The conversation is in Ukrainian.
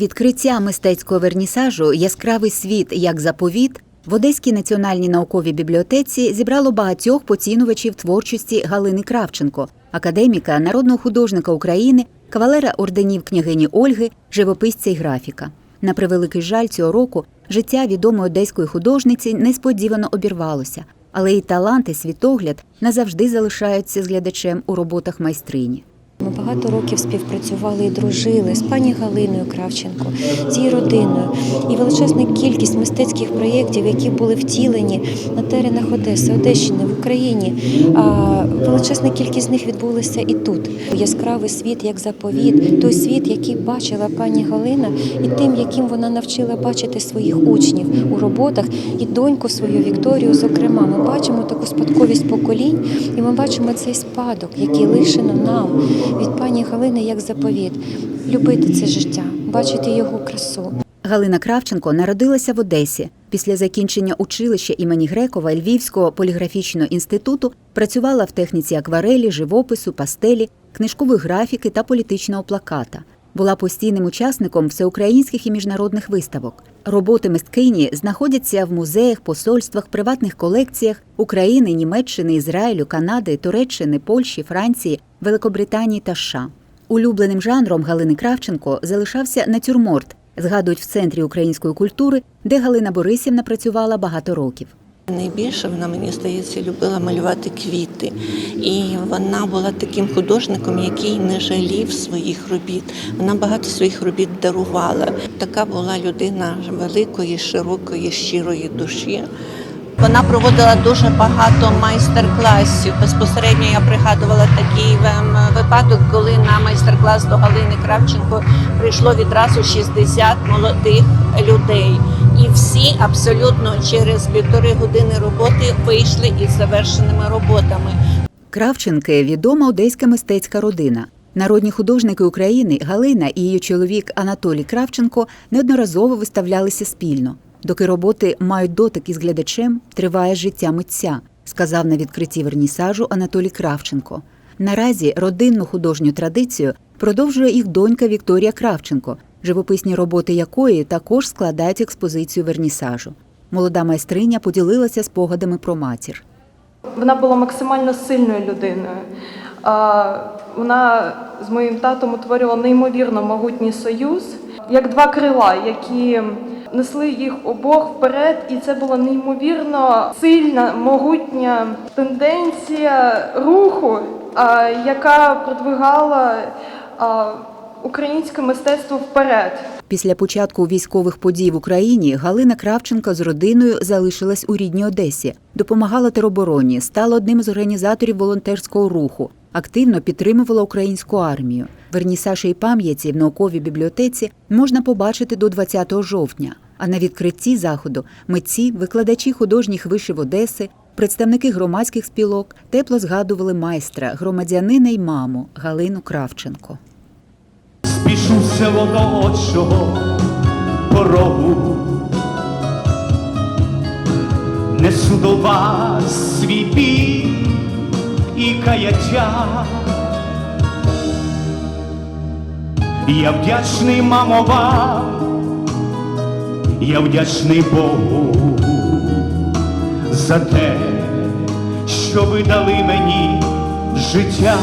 Відкриття мистецького вернісажу Яскравий світ як заповіт в Одеській національній науковій бібліотеці зібрало багатьох поцінувачів творчості Галини Кравченко, академіка, народного художника України, кавалера орденів княгині Ольги, живописця й графіка. На превеликий жаль цього року життя відомої одеської художниці несподівано обірвалося, але і талант, і світогляд назавжди залишаються з глядачем у роботах майстрині. Ми багато років співпрацювали і дружили з пані Галиною Кравченко, з її родиною. І величезна кількість мистецьких проєктів, які були втілені на теренах Одеси, Одещини, в Україні. А величезна кількість з них відбулася і тут. Яскравий світ як заповіт, той світ, який бачила пані Галина, і тим, яким вона навчила бачити своїх учнів у роботах, і доньку свою Вікторію. Зокрема, ми бачимо таку спадковість поколінь, і ми бачимо цей спадок, який лишено нам від пані Галини як заповіт. Любити це життя, бачити його красу. Галина Кравченко народилася в Одесі. Після закінчення училища імені Грекова Львівського поліграфічного інституту працювала в техніці акварелі, живопису, пастелі, книжкової графіки та політичного плаката. Була постійним учасником всеукраїнських і міжнародних виставок. Роботи мисткині знаходяться в музеях, посольствах, приватних колекціях України, Німеччини, Ізраїлю, Канади, Туреччини, Польщі, Франції, Великобританії та США. Улюбленим жанром Галини Кравченко залишався натюрморт, згадують в центрі української культури, де Галина Борисівна працювала багато років. Найбільше вона, мені здається, любила малювати квіти. І вона була таким художником, який не жалів своїх робіт. Вона багато своїх робіт дарувала. Така була людина великої, широкої, щирої душі. Вона проводила дуже багато майстер-класів. Безпосередньо я пригадувала такий ем, випадок, коли на майстер-клас до Галини Кравченко прийшло відразу 60 молодих людей. І всі абсолютно через півтори години роботи вийшли із завершеними роботами. Кравченки відома одеська мистецька родина. Народні художники України Галина і її чоловік Анатолій Кравченко неодноразово виставлялися спільно. Доки роботи мають дотик із глядачем, триває життя митця, сказав на відкритті вернісажу Анатолій Кравченко. Наразі родинну художню традицію продовжує їх донька Вікторія Кравченко, живописні роботи якої також складають експозицію вернісажу. Молода майстриня поділилася спогадами про матір. Вона була максимально сильною людиною. Вона з моїм татом утворювала неймовірно могутній союз, як два крила, які несли їх обох вперед, і це була неймовірно сильна, могутня тенденція руху, яка продвигала українське мистецтво вперед. Після початку військових подій в Україні Галина Кравченко з родиною залишилась у рідній Одесі, допомагала теробороні, стала одним з організаторів волонтерського руху, активно підтримувала українську армію. Вернісаж її пам'яті в науковій бібліотеці можна побачити до 20 жовтня. А на відкритті заходу митці, викладачі художніх вишив Одеси, представники громадських спілок тепло згадували майстра, громадянина й маму Галину Кравченко. Спішу в село до отчого порогу, несу до вас свій біль і каяття. Я вдячний, мамо, вам, я вдячний Богу за те, що ви дали мені життя.